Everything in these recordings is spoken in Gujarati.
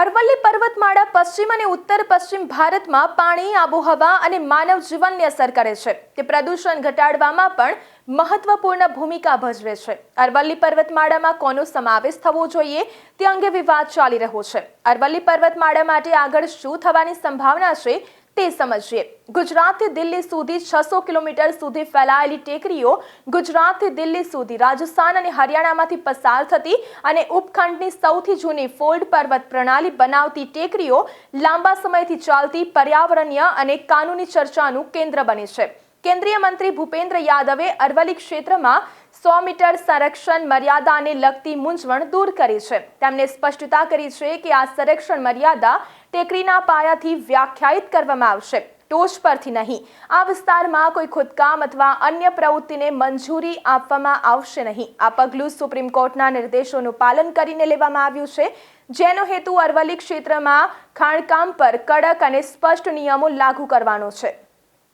અરવલ્લી પર્વતમાળા પશ્ચિમ અને ઉત્તર પશ્ચિમ ભારતમાં પાણી, આબોહવા અને માનવ જીવનને અસર કરે છે. તે પ્રદૂષણ ઘટાડવામાં પણ મહત્વપૂર્ણ ભૂમિકા ભજવે છે. અરવલ્લી પર્વતમાળામાં કોનો સમાવેશ થવો જોઈએ તે અંગે વિવાદ ચાલી રહ્યો છે. અરવલ્લી પર્વતમાળા માટે આગળ શું થવાની સંભાવના છે તે સમજીએ. ગુજરાતથી દિલ્હી સુધી છસો કિલોમીટર સુધી ફેલાયેલી ટેકરીઓ ગુજરાતથી દિલ્હી સુધી રાજસ્થાન અને હરિયાણામાંથી પસાર થતી અને ઉપખંડની સૌથી જૂની ફોલ્ડ પર્વત પ્રણાલી બનાવતી ટેકરીઓ લાંબા સમયથી ચાલતી પર્યાવરણીય અને કાનૂની ચર્ચાનું કેન્દ્ર બની છે. કેન્દ્રીય મંત્રી ભૂપેન્દ્ર યાદવે અરવલ્લી ક્ષેત્રમાં સો મીટર સંરક્ષણ મર્યાદાને લગતી મૂંઝવણ દૂર કરી છે. તેમણે સ્પષ્ટતા કરી છે કે આ સંરક્ષણ મર્યાદા ટેકરીના પાયાથી વ્યાખ્યાયિત કરવામાં આવશે. ટોચ પરથી નહીં. આ વિસ્તારમાં કોઈ ખોદકામ અથવા અન્ય પ્રવૃત્તિને મંજૂરી આપવામાં આવશે નહીં. આ પગલું સુપ્રીમ કોર્ટના નિર્દેશોનું પાલન કરીને લેવામાં આવ્યું છે. જેનો હેતુ અરવલ્લી ક્ષેત્રમાં ખાણકામ પર કડક અને સ્પષ્ટ નિયમો લાગુ કરવાનો છે.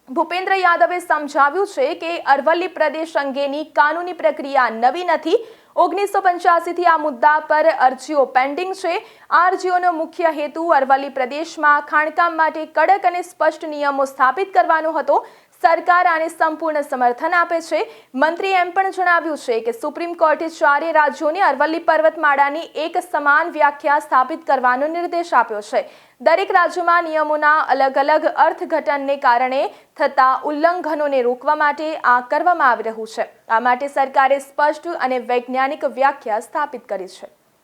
ભૂપેન્દ્ર યાદવે સમજાવ્યું છે કે અરવલ્લી પ્રદેશ અંગેની કાનૂની પ્રક્રિયા નવી નથી. ઓગણીસો પંચ્યાસીથી આ મુદ્દા પર અરજીઓ પેન્ડિંગ છે. આ અરજીઓનો મુખ્ય હેતુ અરવલ્લી પ્રદેશમાં ખાણકામ માટે કડક અને સ્પષ્ટ નિયમો સ્થાપિત કરવાનો હતો. સરકાર આને સંપૂર્ણ સમર્થન આપે છે. મંત્રીએ એમ પણ જણાવ્યું છે કે સુપ્રીમ કોર્ટે ચારે રાજ્યોને અરવલ્લી પર્વતમાળાની એક સમાન વ્યાખ્યા સ્થાપિત કરવાનો નિર્દેશ આપ્યો છે. દરેક રાજ્યમાં નિયમોના અલગ અલગ અર્થઘટનને કારણે થતા ઉલ્લંઘનોને રોકવા માટે આ કરવામાં આવી રહ્યું છે. આ માટે સરકારે સ્પષ્ટ અને વૈજ્ઞાનિક વ્યાખ્યા સ્થાપિત કરી છે.